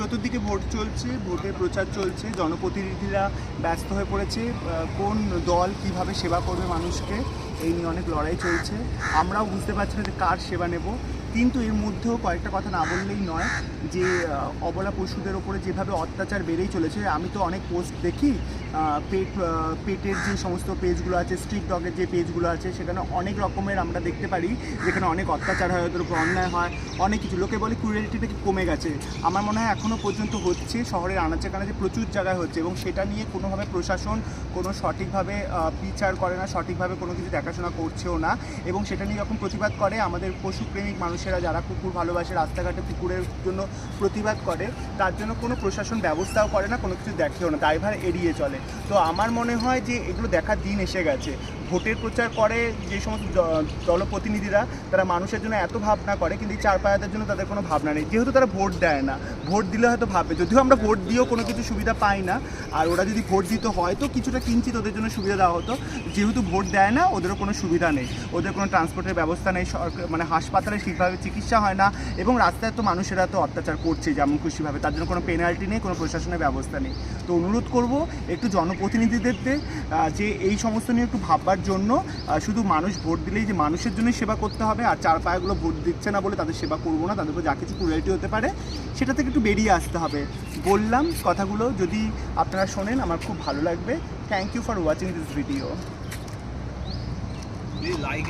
চতুর্দিকে ভোট চলছে, ভোটের প্রচার চলছে, জনপ্রতিনিধিরা ব্যস্ত হয়ে পড়েছে কোন দল কীভাবে সেবা করবে মানুষকে, এই নিয়ে অনেক লড়াই চলছে। আমরাও বুঝতে পারছি না যে কার সেবা নেব, কিন্তু এর মধ্যেও কয়েকটা কথা না বললেই নয় যে অবলা পশুদের ওপরে যেভাবে অত্যাচার বেড়েই চলেছে, আমি তো অনেক পোস্ট দেখি পেট পেটের যে সমস্ত পেজগুলো আছে স্ট্রিট ডগের যে পেজগুলো আছে, সেখানে অনেক রকমের আমরা দেখতে পারি, যেখানে অনেক অত্যাচার হয়, ওদের উপর অন্যায় হয়, অনেক কিছু। লোকে বলে ক্রুয়েলিটিটা কি কমে গেছে? আমার মনে হয় এখনও পর্যন্ত হচ্ছে, শহরের আনাচে কানাচে প্রচুর জায়গায় হচ্ছে এবং সেটা নিয়ে কোনোভাবে প্রশাসন কোনো সঠিকভাবে বিচার করে না, সঠিকভাবে কোনো কিছু দেখাশোনা করছেও না এবং সেটা নিয়ে যখন প্রতিবাদ করে, আমাদের পশুপ্রেমিক মানুষেরা যারা কুকুর ভালোবাসে, রাস্তাঘাটে কুকুরের জন্য প্রতিবাদ করে, তার জন্য কোনো প্রশাসন ব্যবস্থাও করে না, কোনো কিছু দেখেও না দায়ভার এড়িয়ে চলে। তো আমার মনে হয় যে এগুলো দেখার দিন এসে গেছে। ভোটের প্রচার করে যে সমস্ত জনপ্রতিনিধিরা, তারা মানুষের জন্য এত ভাবনা করে, কিন্তু এই চার পায়াদের জন্য তাদের কোনো ভাবনা নেই। যেহেতু তারা ভোট দেয় না, ভোট দিলে হয়তো ভাববে। যদিও আমরা ভোট দিয়েও কোনো কিছু সুবিধা পাই না, আর ওরা যদি ভোট দিত হয়তো কিছুটা কিঞ্চিত ওদের জন্য সুবিধা দেওয়া হতো। যেহেতু ভোট দেয় না, ওদেরও কোনো সুবিধা নেই। ওদের কোনো ট্রান্সপোর্টের ব্যবস্থা নেই সরকার মানে হাসপাতালে ঠিকভাবে চিকিৎসা হয় না এবং রাস্তায় তো মানুষেরা তো অত্যাচার করছে যেমন খুশিভাবে, তার জন্য কোনো পেনাল্টি নেই, কোনো প্রশাসনের ব্যবস্থা নেই। তো অনুরোধ করব একটু জনপ্রতিনিধিদেরকে যে এই সমস্ত নিয়ে একটু ভাববার জন্য শুধু মানুষ ভোট দিলেই যে মানুষের জন্যই সেবা করতে হবে, আর চার পায়াগুলো ভোট দিচ্ছে না বলে তাদের সেবা করব না, তাদের উপর যা কিছু ক্রুয়েলিটি হতে পারে, সেটা থেকে একটু বেরিয়ে আসতে হবে। বললাম কথাগুলো যদি আপনারা শোনেন, আমার খুব ভালো লাগবে। Thank you for watching this video